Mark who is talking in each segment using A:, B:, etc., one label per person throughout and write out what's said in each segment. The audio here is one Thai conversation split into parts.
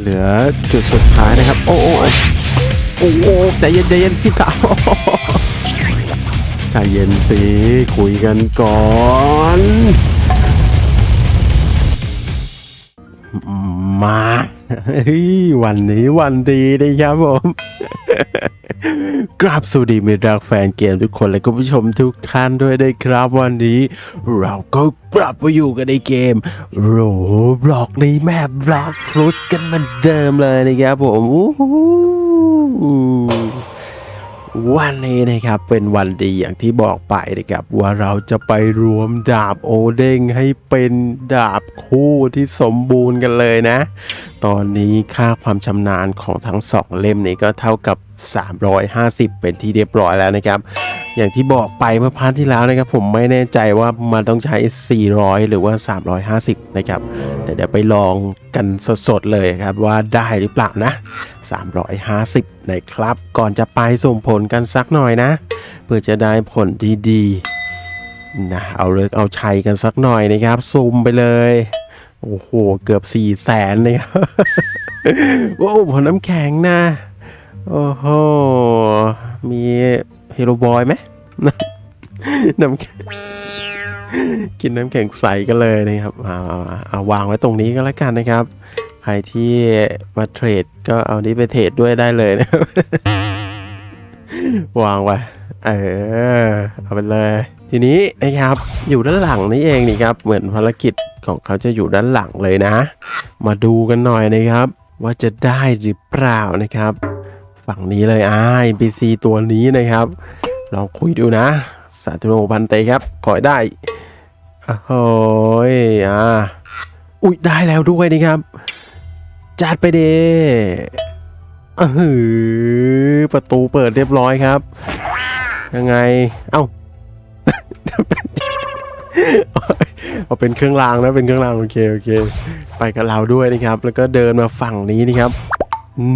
A: เหลือจุดสุดท้ายนะครับ โอ้โอ้โอ้โอ้ใจเย็นใจเย็นพี่สาวใจเย็นสิคุยกันก่อนมา วันนี้วันดีนะครับผม กราบสวัสดีมิตรักแฟนเกมทุกคนและคุณผู้ชมทุกท่านด้วยนะครับ วันนี้ เราก็กลับมาอยู่กันในเกมโรบล็อกในแมปบล็อกฟลุสกันเหมือนเดิมเลยนะครับผมอู้ วันนี้นะครับเป็นวันดีอย่างที่บอกไปนะครับว่าเราจะไปรวมดาบโอเด้งให้เป็นดาบคู่ที่สมบูรณ์กันเลยนะ ตอนนี้ค่าความชำนาญของทั้งสองเล่มนี้ก็เท่ากับ 350 เป็นที่เรียบร้อยแล้วนะครับ อย่างที่บอกไปเมื่อพาร์ทที่แล้วนะครับ ผมไม่แน่ใจว่ามันต้องใช้ 400 หรือว่า 350 นะครับแต่เดี๋ยวไปลองกันสดๆเลยครับว่าได้หรือเปล่านะ 350 นะครับ ก่อนจะไปส่งผลกันสักหน่อยนะ เพื่อจะได้ผลที่ดีนะเอาเลิกเอาชัยกันสักหน่อยนะครับซูมไปเลยโอ้โหเกือบ4ี่แสนเลยครับโอ้ผลน้ำแข็งนะโอ้โหมีเฮโรบอยไหมน้ำแข็งกินน้ำแข็งใสกันเลยนะครับเอาวางไว้ตรงนี้ก็แล้วกันนะครับ ใครที่มาเทรดก็เอานี้ไปเทรดด้วยได้เลยนะวางไว้เออเอาไปเลย ทีนี้นะครับอยู่ด้านหลังนี่เองนี่ครับ เหมือนภารกิจของเขาจะอยู่ด้านหลังเลยนะ มาดูกันหน่อยนะครับ ว่าจะได้หรือเปล่านะครับ ฝั่งนี้เลยอ่า NPC ตัวนี้นะครับ ลองคุยดูนะ สาธุโรบันเตครับขอให้ได้โอ้ยอ่าอุ๊ยได้แล้วด้วยนะครับ จัดไปเดเออประตูเปิดเรียบร้อยครับ ยังไง เอ้าเอาเป็นเครื่องรางนะเป็นเครื่องรางโอเคโอเค ไปกับเราด้วยนะครับ แล้วก็เดินมาฝั่งนี้นะครับ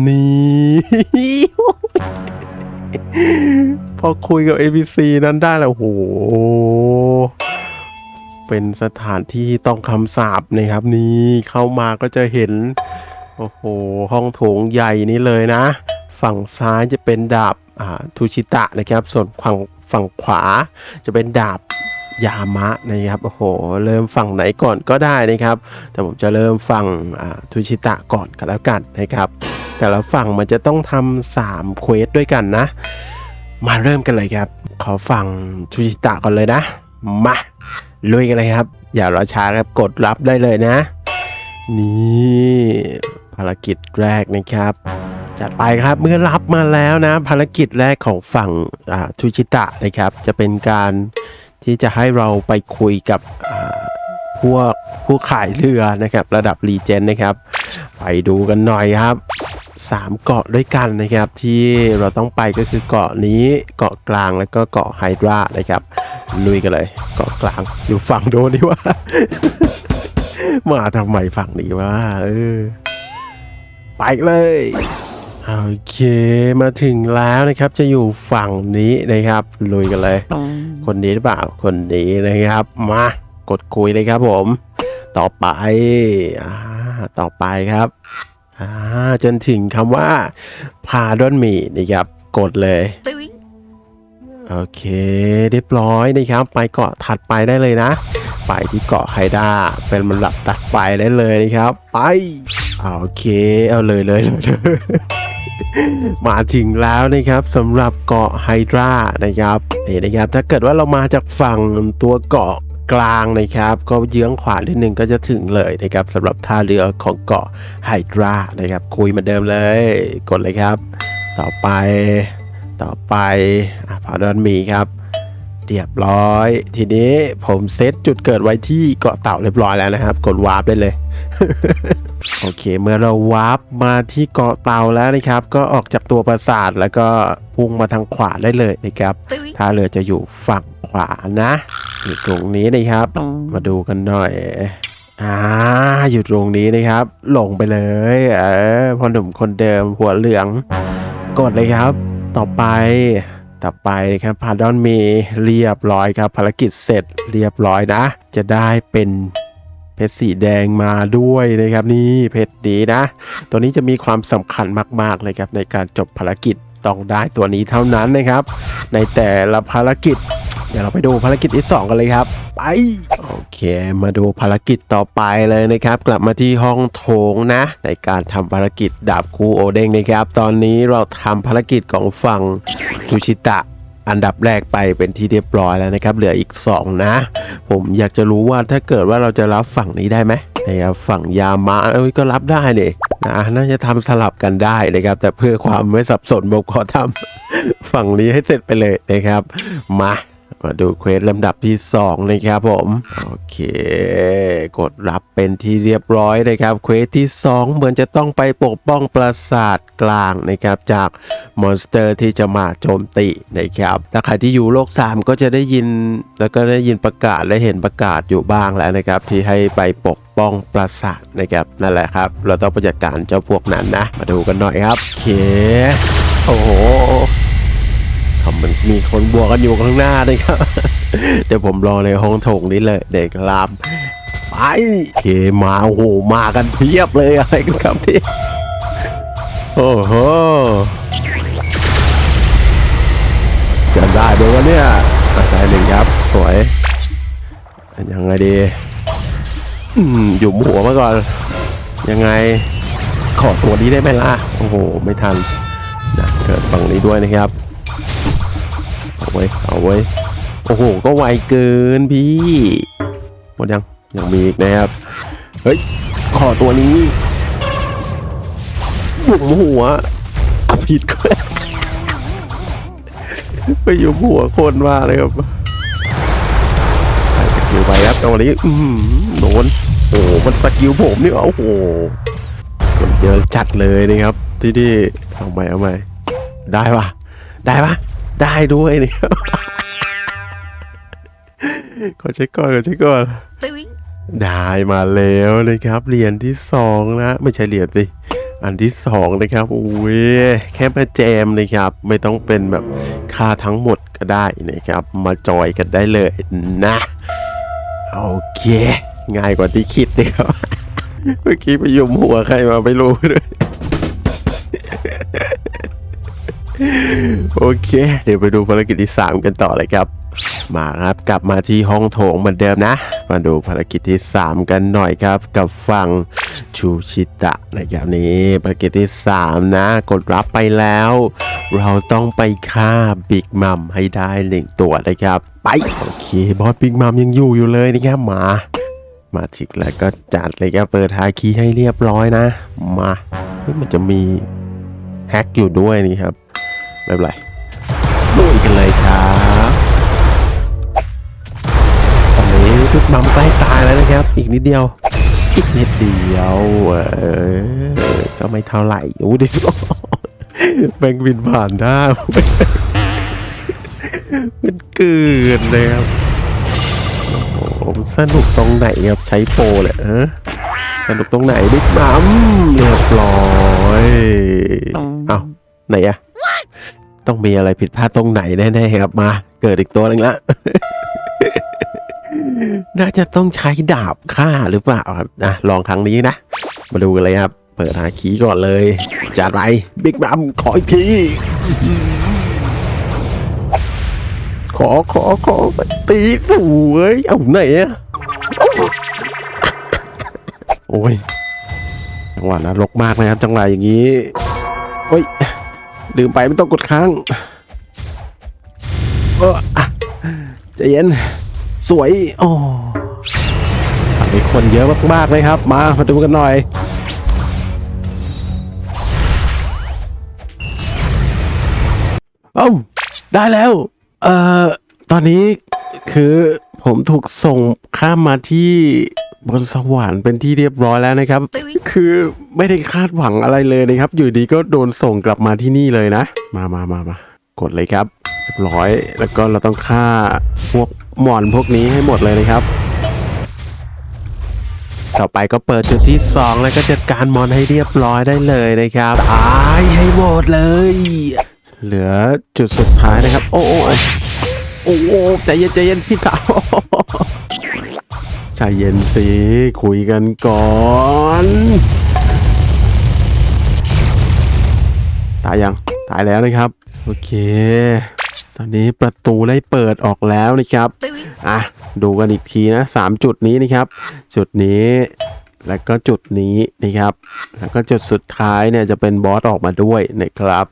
A: นี่พอคุยกับ ABC นั้นได้แล้วโอ้โหเป็นสถานที่ต้องคำสาปนะครับ นี่เข้ามาก็จะเห็น โอ้โห ห้องโถงใหญ่นี้เลยนะ ฝั่งซ้ายจะเป็นดาบอ่าทูชิตะนะครับ ส่วนฝั่งฝั่งขวาจะเป็นดาบยามะนะครับโอ้โห เริ่มฝั่งไหนก่อนก็ได้นะครับ แต่ผมจะเริ่มฝั่งอ่าทูชิตะก่อนกันแล้วกันนะครับ แต่ละฝั่งมันจะต้องทำสามเควสด้วยกันนะ มาเริ่มกันเลยครับ ขอฝั่งทูชิตะก่อนเลยนะ มา ลุยกันเลยครับ อย่ารอช้าครับกดรับได้เลยนะ นี่ ภารกิจแรกนะครับ จัดไปครับเมื่อรับมาแล้วนะ ภารกิจแรกของฝั่งทูชิตะนะครับ จะเป็นการที่จะให้เราไปคุยกับพวกผู้ขายเรือนะครับ ระดับรีเจนนะครับ ไปดูกันหน่อยครับสามเกาะด้วยกันนะครับ ที่เราต้องไปก็คือเกาะนี้เกาะกลางแล้วก็เกาะไฮดรานะครับลุยกันเลย เกาะกลางอยู่ฝั่งโดนดีว่า มาทำไมฝั่งนี้วะเออ ไปเลยโอเคมาถึงแล้วนะครับจะอยู่ฝั่งนี้นะครับ ลุยกันเลย คนนี้หรือเปล่าคนนี้นะครับ มากดคุยเลยครับผม ต่อไปอ่าต่อไปครับอ่าจนถึงคำว่าพาดอนมีนะครับ กดเลยโอเคเรียบร้อยนะครับ ไปเกาะถัดไปได้เลยนะ ไปที่เกาะไฮด้าเป็นลำดับตัดไปได้เลยนะครับ ไป โอเค เอาเลยเลยเลยเลยมาถึงแล้วนะครับสำหรับเกาะไฮดรานะครับนี่นะครับถ้าเกิดว่าเรามาจากฝั่งตัวเกาะกลางนะครับ ก็เยื้องขวานิดนึงก็จะถึงเลยนะครับสำหรับท่าเรือของเกาะไฮดรานะครับ คุยเหมาเดิมเลย กดเลยครับ ต่อไปต่อไปอะพาดอนมีครับเรียบร้อย ทีนี้ผมเซตจุดเกิดไว้ที่เกาะเต่าเรียบร้อยแล้วนะครับ กดวาร์ปได้เลย โอเค เมื่อเราวาร์ปมาที่เกาะเต่าแล้วนะครับ ก็ออกจากตัวปราสาทแล้วก็พุ่งมาทางขวาได้เลยนะครับท่าเรือจะอยู่ฝั่งขวานะอยู่ตรงนี้นะครับ มาดูกันหน่อยอ่าอยู่ตรงนี้นะครับลงไปเลย เออพอหนุ่มคนเดิมหัวเหลือง กดเลยครับ ต่อไปต่อไปครับพาดอนมีเรียบร้อยครับ ภารกิจเสร็จเรียบร้อยนะ จะได้เป็น เพชรสีแดงมาด้วยนะครับนี่เพชรดีนะ ตัวนี้จะมีความสำคัญมากๆเลยครับในการจบภารกิจต้องได้ตัวนี้เท่านั้นนะครับ ในแต่ละภารกิจ เดี๋ยวเราไปดูภารกิจที่ 2 กันเลยครับ ไปโอเค มาดูภารกิจต่อไปเลยนะครับ กลับมาที่ห้องโถงนะ ในการทำภารกิจดาบคูโอเด้งนะครับ ตอนนี้เราทำภารกิจของฝั่งทูชิตะ อันดับแรกไปเป็นที่เรียบร้อยแล้วนะครับ เหลืออีก 2 นะ ผมอยากจะรู้ว่าถ้าเกิดว่าเราจะรับฝั่งนี้ได้ไหมนะครับฝั่งยามะเอ้ยก็รับได้เนี่ยนะน่าจะทำสลับกันได้นะครับ แต่เพื่อความไม่สับสนผมขอทำฝั่งนี้ให้เสร็จไปเลยนะครับ มา มาดูเควสลำดับที่ 2 นะครับผม โอเค กดรับเป็นที่เรียบร้อยนะครับ เควสที่ 2 เหมือนจะต้องไปปกป้องปราสาทกลางนะครับ จากมอนสเตอร์ที่จะมาโจมตีนะครับถ้าใครที่อยู่โลก 3 ก็จะได้ยิน แล้วก็ได้ยินประกาศและเห็นประกาศอยู่บ้างแล้วนะครับ ที่ให้ไปปกป้องปราสาทนะครับนั่นแหละครับ เราต้องไปจัดการเจ้าพวกนั้นนะ มาดูกันหน่อยครับ โอเค โอ้โห ทำมันมีคนบวกกันอยู่ข้างหน้านะครับ เดี๋ยวผมรอในห้องโถงนี้เลยเด็กลามไปเคมาโอ้โหมากันเพียบเลยอะไรกันครับที่โอ้โหจะได้เบอร์วะเนี่ยอะได้หนึ่งครับสวยยังไงดีอืมอยู่หัวมาก่อน ยังไงขอตัวนี้ได้ไหมล่ะ โอ้โห ไม่ทันนะเกิดฝั่งนี้ด้วยนะครับ เอาไว้เอาไว้โอ้โห ก็ไวเกินพี่ หมดยัง ยังมีอีกนะครับ เฮ้ย ขอตัวนี้บุ๋มหัวผิดก็ไปอยู่หัวคนมาเลยครับสกิลไปครับจังหวะนี้อือหือโดนโอ้โหมันสกิลผมนี่หว่าโอ้โหมันเยอะจัดเลยนะครับ ที่นี่เอาใหม่เอาใหม่ได้ปะได้ปะ ได้ด้วยนี่ขอเช็คก่อนขอเช็คก่อนได้มาแล้วนะครับเหรียญที่สองนะไม่ใช่เหรียญสิอันที่สองนะครับโอ้ยแค่มาแจมนะครับ ไม่ต้องเป็นแบบค่าทั้งหมดก็ได้นะครับ มาจอยกันได้เลยนะโอเค ง่ายกว่าที่คิดนะครับเมื่อกี้ไปยุมหัวใครมาไม่รู้ด้วย โอเค เดี๋ยวไปดูภารกิจที่ 3 กันต่อเลยครับ มาครับกลับมาที่ห้องโถงเหมือนเดิมนะ มาดูภารกิจที่ 3 กันหน่อยครับ กับฝั่งชูชิตะนะครับนี้ภารกิจที่ 3 นะ กดรับไปแล้ว เราต้องไปฆ่าบิ๊กมัมให้ได้หนึ่งตัวนะครับ ไป โอเคบอสบิ๊กมัมยังอยู่อยู่เลยนะครับมา มาถึงแล้วก็จัดเลยครับเปิดทาคีย์ให้เรียบร้อยนะ มาเฮ้ยมันจะมี แฮกอยู่ด้วยนี่ครับไม่เป็นไรลุยกันเลยครับตอนนี้ทุกมัมใกล้ตายแล้วนะครับ อีกนิดเดียว อีกนิดเดียวเออก็ไม่เท่าไหร่โอ้ดิแบงบินผ่านหน้ามันเกินเลยครับโอ้โหมันสนุกตรงไหนครับใช้โปรเลยเออ สนุกตรงไหนบิ๊กมัมเรียบร้อยเอ้าไหนอะต้องมีอะไรผิดพลาดตรงไหนแน่ๆครับมา เกิดอีกตัวหนึ่งละน่าจะต้องใช้ดาบฆ่าหรือเปล่าครับนะลองครั้งนี้นะ มาดูกันเลยครับ เปิดหาคีย์ก่อนเลยจัดไปบิ๊กบัมขออีกทีขอขอขอตีสวยเอาไหนอะ โอ้ยจังหวะนรกมากนะครับ จังหวะอย่างนี้โอ้ยลืมไปไม่ต้องกดค้างเอออะใจเย็น สวยโอ้อันนี้คนเยอะมากๆเลยครับ มามาดูกันหน่อยเอ้าได้แล้ว เอ่อ ตอนนี้คือผมถูกส่งข้ามมาที่ บนสวรรค์เป็นที่เรียบร้อยแล้วนะครับ คือไม่ได้คาดหวังอะไรเลยนะครับ อยู่ดีก็โดนส่งกลับมาที่นี่เลยนะ มามามามากดเลยครับเรียบร้อย แล้วก็เราต้องฆ่าพวกหมอนพวกนี้ให้หมดเลยนะครับ ต่อไปก็เปิดจุดที่ 2 แล้วก็จัดการมอนให้เรียบร้อยได้เลยนะครับตายให้หมดเลย เหลือจุดสุดท้ายนะครับ โอ้โอ้โอ้โอ้ใจเย็นใจเย็นพี่สาว ใจเย็นสิคุยกันก่อน ตายยัง ตายแล้วนะครับ โอเค ตอนนี้ประตูได้เปิดออกแล้วนะครับอะดูกันอีกทีนะสามจุดนี้นะครับ จุดนี้แล้วก็จุดนี้นะครับ แล้วก็จุดสุดท้ายเนี่ยจะเป็นบอสออกมาด้วยนะครับ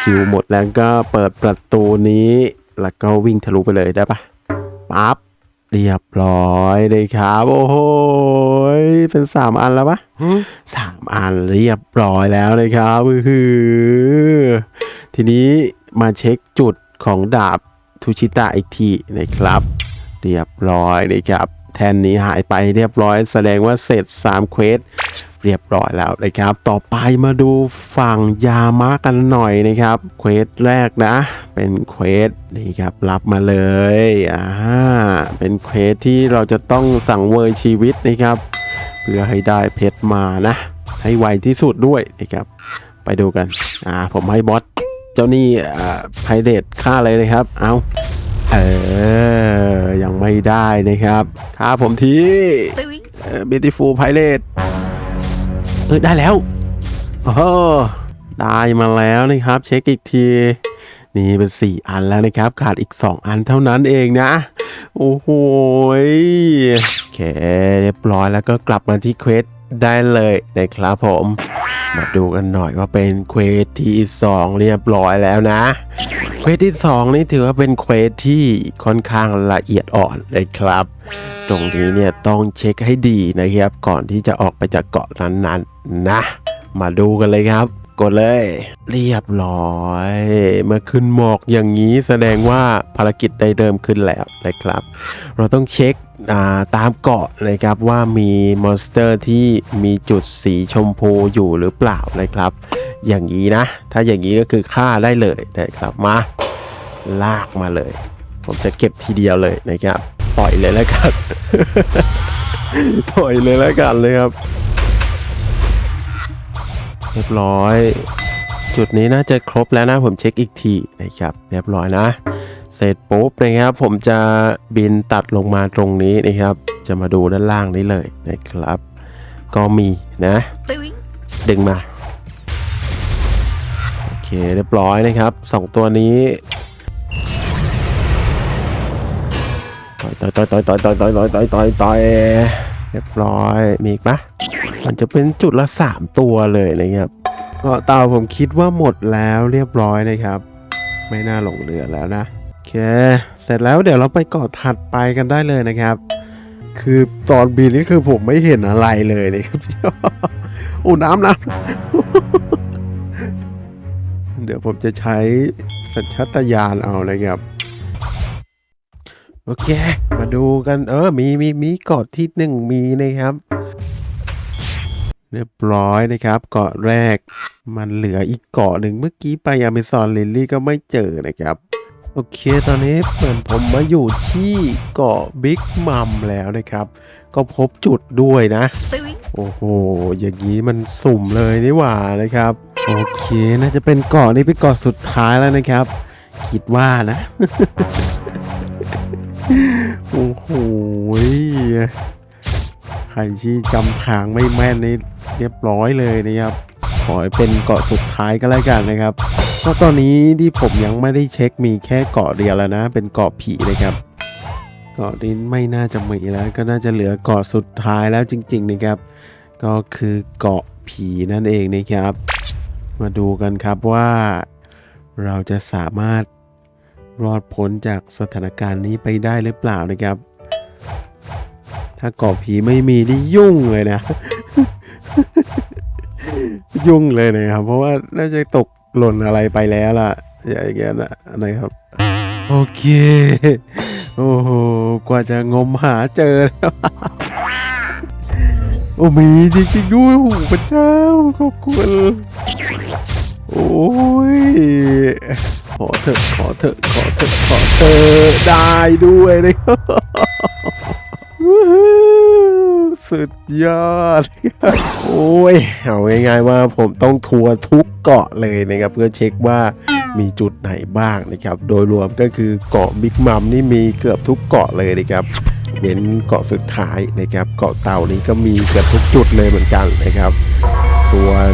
A: คิวหมดแล้วก็เปิดประตูนี้ แล้วก็วิ่งทะลุไปเลยได้ปะปั๊บ เรียบร้อยเลยครับ โอ้โหยเป็นสามอันแล้วปะสามอันเรียบร้อยแล้วนะครับอื้อหือทีนี้มาเช็คจุดของดาบทูชิตะอีกทีนะครับ เรียบร้อยนะครับ แทนนี้หายไปเรียบร้อยแสดงว่าเสร็จ3เควส เรียบร้อยแล้วนะครับ ต่อไปมาดูฝั่งยามะกันหน่อยนะครับ เควสแรกนะ เป็นเควสนี่ครับ รับมาเลยอ่าเป็นเควสที่เราจะต้องสั่งเวยชีวิตนะครับ เพื่อให้ได้เพชรมานะ ให้ไวที่สุดด้วยนะครับ ไปดูกัน อ่า ผมให้บอสเจ้านี่อ่าไพเดตฆ่าเลยนะครับ เอาเออ ยังไม่ได้นะครับฆ่าผมทีเออ beautiful pilot เเออได้แล้วโอ้โหได้มาแล้วนะครับ เช็คอีกที นี่เป็น 4 อันแล้วนะครับ ขาดอีก 2 อันเท่านั้นเองนะ โอ้โหโอเคเรียบร้อยแล้วก็กลับมาที่เควสได้เลยนะครับผม มาดูกันหน่อยว่าเป็นเควสที่2 เรียบร้อยแล้วนะ เควสที่ 2 นี่ถือว่าเป็นเควสที่ค่อนข้างละเอียดอ่อนเลยครับ ตรงนี้เนี่ยต้องเช็คให้ดีนะครับ ก่อนที่จะออกไปจากเกาะนั้นๆนะมาดูกันเลยครับ กดเลย เรียบร้อยมื่อขึ้นหมอกอย่างนี้แสดงว่าภารกิจได้เริ่มขึ้นแล้วนะครับ เราต้องเช็คาตามเกาะนะครับว่ามีมอนสเตอร์ที่มีจุดสีชมพูอยู่หรือเปล่านะครับ อย่างนี้นะ ถ้าอย่างนี้ก็คือฆ่าได้เลยนะครับมาลากมาเลย ผมจะเก็บทีเดียวเลยนะครับ ปล่อยเลยแล้วกัน ปล่อยเลยแล้วกันเลยครับ เรียบร้อย จุดนี้น่าจะครบแล้วนะผมเช็คอีกทีนะครับ เรียบร้อยนะ เสร็จปุ๊บนะครับ ผมจะบินตัดลงมาตรงนี้นะครับ จะมาดูด้านล่างนี้เลยนะครับ ก็มีนะ ดึงมา โอเคเรียบร้อยนะครับสองตัวนี้ต่อยต่อยต่อยต่อยต่อยต่อยต่อยต่อยต่อยต่อย เรียบร้อย มีอีกปะมันจะเป็นจุดละสามตัวเลยนะครับก็เต่าผมคิดว่าหมดแล้วเรียบร้อยนะครับ ไม่น่าหลงเหลือแล้วนะโอเค เสร็จแล้วเดี๋ยวเราไปเกาะถัดไปกันได้เลยนะครับ คือตอนบินนี่คือผมไม่เห็นอะไรเลยนะครับโอ้น้ำน้ำเดี๋ยวผมจะใช้สัญชาตญาณเอานะครับ โอเค มาดูกันเออมีมีมีเกาะที่หนึ่งมีนะครับเรียบร้อยนะครับ เกาะแรกมันเหลืออีกเกาะหนึ่งเมื่อกี้ไปอเมซอนลิลลี่ก็ไม่เจอนะครับ โอเคตอนนี้เหมือนผมมาอยู่ที่เกาะบิ๊กมัมแล้วนะครับ ก็พบจุดด้วยนะ โอ้โห อย่างนี้มันสุ่มเลยนี่หว่านะครับ โอเคน่าจะเป็นเกาะนี้เป็นเกาะสุดท้ายแล้วนะครับ คิดว่านะ โอ้โหใครที่จำทางไม่แม่นนี่เรียบร้อยเลยนะครับ ขอให้เป็นเกาะสุดท้ายก็แล้วกันนะครับก็ตอนนี้ที่ผมยังไม่ได้เช็คมีแค่เกาะเดียวแล้วนะ เป็นเกาะผีนะครับเกาะนี้ไม่น่าจะมีแล้วก็น่าจะเหลือเกาะสุดท้ายแล้วจริง ๆนะครับ ก็คือเกาะผีนั่นเองนะครับ มาดูกันครับว่าเราจะสามารถ รอดพ้นจากสถานการณ์นี้ไปได้หรือเปล่านะครับ ถ้ากาะผีไม่มีนี่ยุ่งเลยนะ ยุ่งเลยนะครับ เพราะว่าน่าจะตกหล่นอะไรไปแล้วล่ะอย่างเงี้ยนะนะครับ โอเค โอ้โห กว่าจะงมหาเจอ โอ้มีจริงๆด้วยโอ้พระเจ้าขอบคุณ โอ้ย ขอเถอะขอเถอะขอเถอะขอเถอะได้ด้วยนะครับสุดยอด โอ้ย เอาง่ายๆว่าผมต้องทัวร์ทุกเกาะเลยนะครับ เพื่อเช็คว่ามีจุดไหนบ้างนะครับ โดยรวมก็คือเกาะบิ๊กมัมนี่มีเกือบทุกเกาะเลยนะครับเว้นเกาะสุดท้ายนะครับ เกาะเต่านี้ก็มีเกือบทุกจุดเลยเหมือนกันนะครับ ส่วน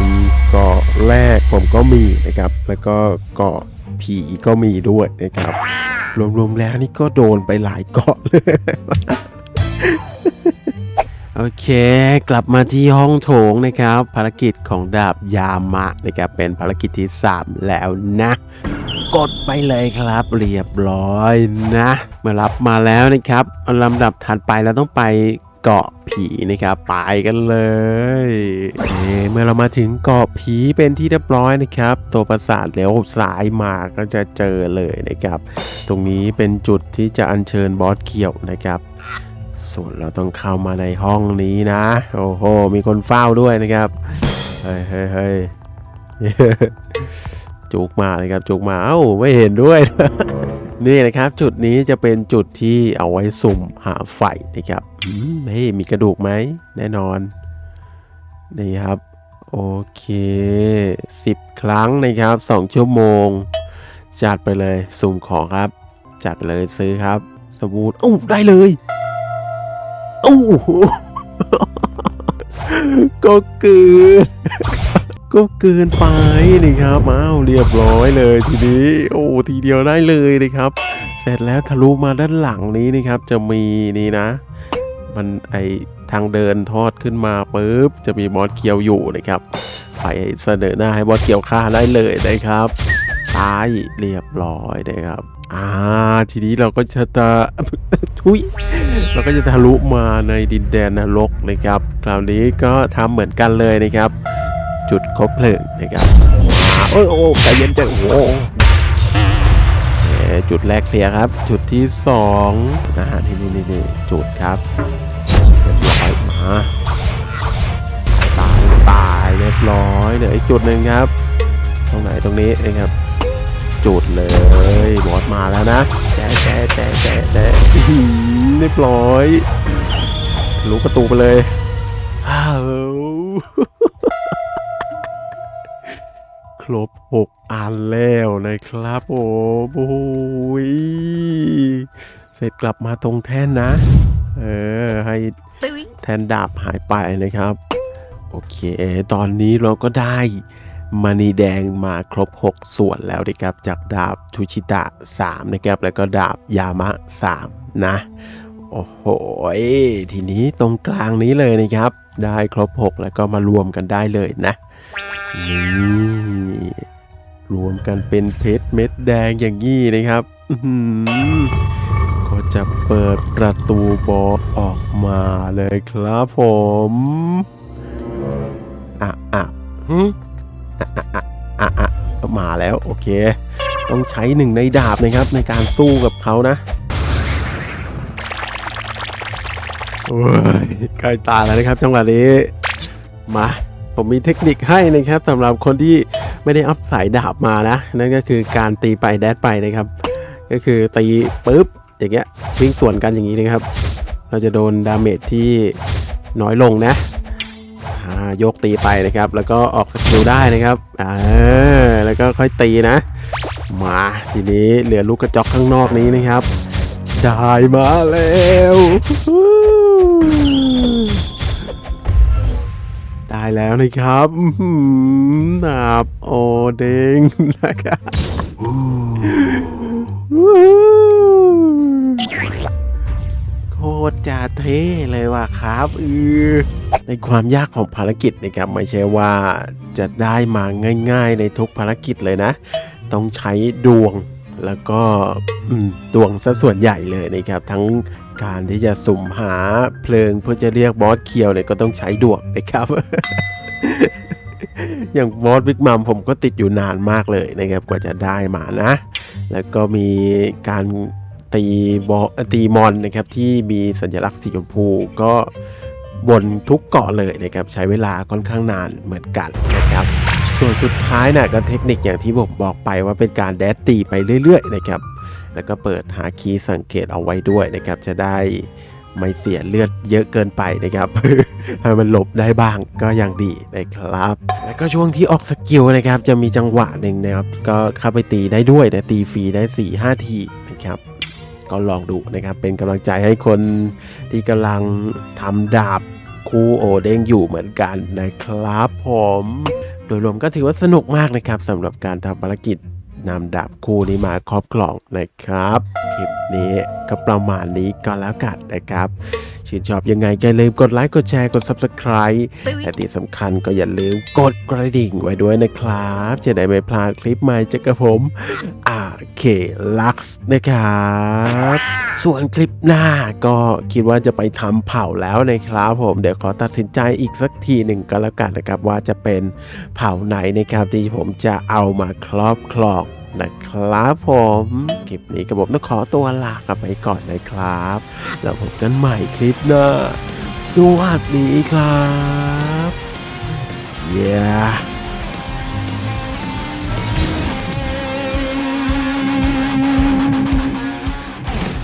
A: เกาะแรกผมก็มีนะครับ แล้วก็เกาะ ผีก็มีด้วยนะครับ รวมๆแล้วนี่ก็โดนไปหลายเกาะเลยโอเค กลับมาที่ห้องโถงนะครับ ภารกิจของดาบยามะนะครับเป็นภารกิจที่ 3 แล้วนะ กดไปเลยครับเรียบร้อยนะ เมื่อรับมาแล้วนะครับลำดับถัดไปเราต้องไป เกาะผีนะครับไปกันเลยเอ่อเมื่อเรามาถึงเกาะผีเป็นที่เรียบร้อยนะครับ ตัวประสาทเลี้ยวซ้ายมาก็จะเจอเลยนะครับ ตรงนี้เป็นจุดที่จะอัญเชิญบอสเขียวนะครับ ส่วนเราต้องเข้ามาในห้องนี้นะ โอ้โห มีคนเฝ้าด้วยนะครับ เฮ้ยเฮ้ยเฮ้ยจุกมาเลยครับจุกมา เอ้าไม่เห็นด้วย นี่นะครับจุดนี้จะเป็นจุดที่เอาไว้สุ่มหาไฟนะครับ เฮ้ยมีกระดูกไหมแน่นอน นี่ครับ โอเค 10 ครั้งนะครับ 2 ชั่วโมง จัดไปเลยสุ่มของครับ จัดไปเลยซื้อครับ สบู่อู้ได้เลยอู้ก็เกิน ก็เกินไปนี่ครับอ้าวเรียบร้อยเลยทีนี้ โอ้ทีเดียวได้เลยนะครับ เสร็จแล้วทะลุมาด้านหลังนี้นะครับ จะมีนี่นะ มันไอทางเดินทอดขึ้นมาปุ๊บจะมีบอสเคียวอยู่นะครับไปเสนอหน้าให้บอสเคียวฆ่าได้เลยนะครับตายเรียบร้อยนะครับอ่าทีนี้เราก็จะตะทุยเราก็จะทะลุมาในดินแดนนรกนะครับคราวนี้ก็ทำเหมือนกันเลยนะครับ จุดคบเพลิงนะครับโอ้ยโอ้ใจเย็นใจโอ้โหเอ่อ จุดแรกเคลียร์ครับ จุดที่สองนะฮะนี่นี่นี่นี่จุดครับเรียบร้อยมาตายตายเรียบร้อยเหลืออีกจุดหนึ่งครับ ตรงไหนตรงนี้นะครับ จุดเลยบอสมาแล้วนะแจ๊แจ๊แจ๊แจ๊แจ๊ะอื้อหือเรียบร้อยทะลุประตูไปเลยอ้าว รบ 6 อันแล้วนะครับโอ้โหยเสร็จกลับมาตรงแท่นนะ เออ ให้แทนดาบหายไปนะครับ โอเค ตอนนี้เราก็ได้มณีแดงมาครบ 6 ส่วนแล้วนะครับ จากดาบทูชิตะ 3 นะครับ แล้วก็ดาบยามะ 3 นะ โอ้โห ทีนี้ตรงกลางนี้เลยนะครับ ได้ครบ 6 แล้วก็มารวมกันได้เลยนะ นี่รวมกันเป็นเพชรเม็ดแดงอย่างนี้นะครับก็จะเปิดประตูบอสออกมาเลยครับผมอะอะหึอะอะอะอะอะมาแล้วโอเค ต้องใช้หนึ่งในดาบนะครับในการสู้กับเขานะโอ้ยใกล้ตาแล้วนะครับจังหวะนี้มา ผมมีเทคนิคให้นะครับสำหรับคนที่ไม่ได้อัพสายดาบมานะ นั่นก็คือการตีไปแดดไปนะครับ ก็คือตีปุ๊บอย่างเงี้ยวิ่งสวนกันอย่างนี้นะครับ เราจะโดนดาเมจที่น้อยลงนะอ่ายกตีไปนะครับ แล้วก็ออกสกิลได้นะครับอ่าแล้วก็ค่อยตีนะ มาทีนี้เหลือลูกกระจอกข้างนอกนี้นะครับได้มาแล้ว ได้แล้วนะครับหือดาบโอเด้งนะครับโคตรจะเท่เลยว่ะครับเออในความยากของภารกิจนะครับไม่ใช่ว่าจะได้มาง่าย ๆ ในทุกภารกิจเลยนะ ต้องใช้ดวงแล้วก็ดวงซะส่วนใหญ่เลยนะครับ ทั้ง การที่จะสุ่มหาเพลิงเพื่อจะเรียกบอสเคียวเนี่ยก็ต้องใช้ดวงนะครับ อย่างบอสบิ๊กมัมผมก็ติดอยู่นานมากเลยนะครับกว่าจะได้มานะ แล้วก็มีการตีบอตีมอนนะครับที่มีสัญลักษณ์สีชมพูก็บนทุกเกาะเลยนะครับใช้เวลาค่อนข้างนานเหมือนกันนะครับ ส่วนสุดท้ายน่ะก็เทคนิคอย่างที่ผมบอกไปว่าเป็นการแดดตีไปเรื่อยๆนะครับ แล้วก็เปิดหาคีย์สังเกตเอาไว้ด้วยนะครับ จะได้ไม่เสียเลือดเยอะเกินไปนะครับให้มันหลบได้บ้างก็ยังดีนะครับ แล้วก็ช่วงที่ออกสกิลนะครับ จะมีจังหวะหนึ่งนะครับ ก็เข้าไปตีได้ด้วยนะตีฟรีได้4 5ทีนะครับ ก็ลองดูนะครับ เป็นกำลังใจให้คนที่กำลังทำดาบคู่โอเด้งอยู่เหมือนกันนะครับผม โดยรวมก็ถือว่าสนุกมากนะครับสำหรับการทำภารกิจ นำดาบคู่นี้มาครอบกล่องนะครับ คลิปนี้ก็ประมาณนี้ก็แล้วกันนะครับ ชื่นชอบยังไงก็อย่าลืมกดไลค์กดแชร์กด Subscribe แต่ที่สำคัญก็อย่าลืมกดกระดิ่งไว้ด้วยนะครับ จะได้ไม่พลาดคลิปใหม่จากกระผมอาเคลักซ์นะครับ ส่วนคลิปหน้าก็คิดว่าจะไปทำเผาแล้วนะครับผมเดี๋ยวขอตัดสินใจอีกสักทีหนึ่งก็แล้วกันนะครับ ว่าจะเป็นเผาไหนนะครับที่ผมจะเอามาครอบครอง นะครับผม คลิปนี้กระผมต้องขอตัวลากันไปก่อนนะครับ แล้วพบกันใหม่คลิปหน้าสวัสดีครับ yeah